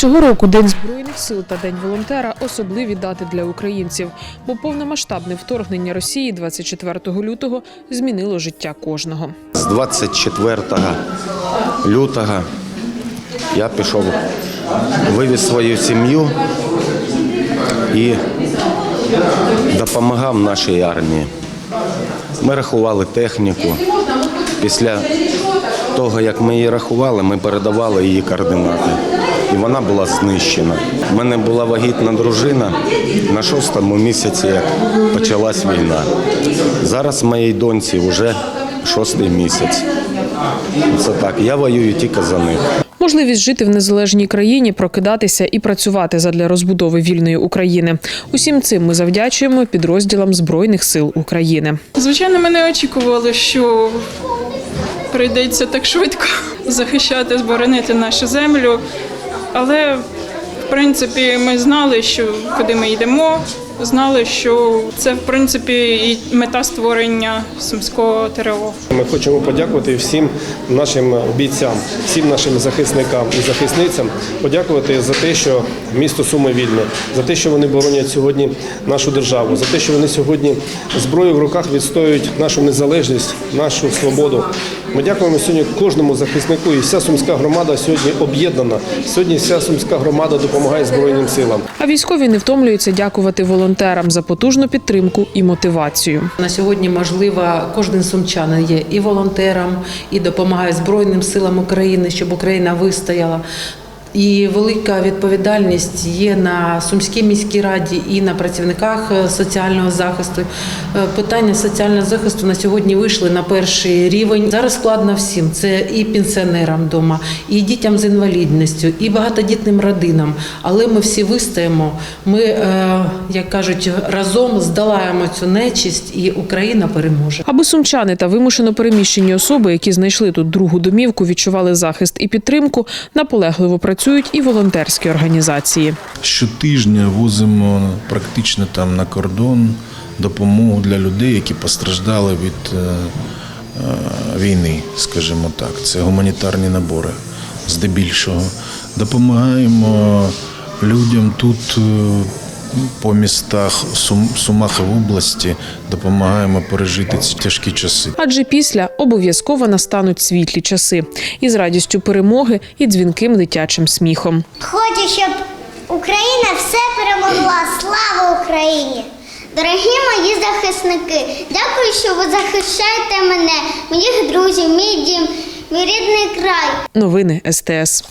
Цього року День Збройних сил та День волонтера особливі дати для українців, бо повномасштабне вторгнення Росії 24 лютого змінило життя кожного. З 24 лютого я пішов, вивіз свою сім'ю і допомагав нашій армії. Ми рахували техніку. Після того, як ми її рахували, ми передавали її координати. І вона була знищена. У мене була вагітна дружина на шостому місяці, як почалась війна. Зараз моїй доньці вже шостий місяць. Це так. Я воюю тільки за них. Можливість жити в незалежній країні, прокидатися і працювати задля розбудови вільної України. Усім цим ми завдячуємо підрозділам Збройних сил України. Звичайно, ми не очікували, що прийдеться так швидко захищати, зборонити нашу землю. Але, в принципі, ми знали, що куди ми йдемо, знали, що це в принципі і мета створення сумського ТРО. Ми хочемо подякувати всім нашим бійцям, всім нашим захисникам і захисницям, подякувати за те, що місто Суми вільне, за те, що вони боронять сьогодні нашу державу, за те, що вони сьогодні зброю в руках відстоюють нашу незалежність, нашу свободу. Ми дякуємо сьогодні кожному захиснику, і вся сумська громада сьогодні об'єднана. Сьогодні вся сумська громада допомагає Збройним силам. А військові не втомлюються дякувати волонтерам за потужну підтримку і мотивацію. На сьогодні, можливо, кожен сумчанин є і волонтером, і допомагає Збройним силам України, щоб Україна вистояла. І велика відповідальність є на Сумській міській раді і на працівниках е, соціального захисту. Е, Питання соціального захисту на сьогодні вийшли на перший рівень. Зараз складно всім. Це і пенсіонерам вдома, і дітям з інвалідністю, і багатодітним родинам. Але ми всі вистоїмо. Ми, е, як кажуть, разом здолаємо цю нечисть, і Україна переможе. Аби сумчани та вимушено переміщені особи, які знайшли тут другу домівку, відчували захист і підтримку, наполегливо працюють і волонтерські організації. Щотижня возимо практично там на кордон допомогу для людей, які постраждали від е, е, війни, скажімо так. Це гуманітарні набори здебільшого. Допомагаємо людям тут. По містах Сум, Сумах і в області допомагаємо пережити ці тяжкі часи. Адже після обов'язково настануть світлі часи із радістю перемоги і дзвінким дитячим сміхом. Хочу, щоб Україна все перемогла. Слава Україні! Дорогі мої захисники, дякую, що ви захищаєте мене, моїх друзів, мій дім, мій рідний край. Новини СТС.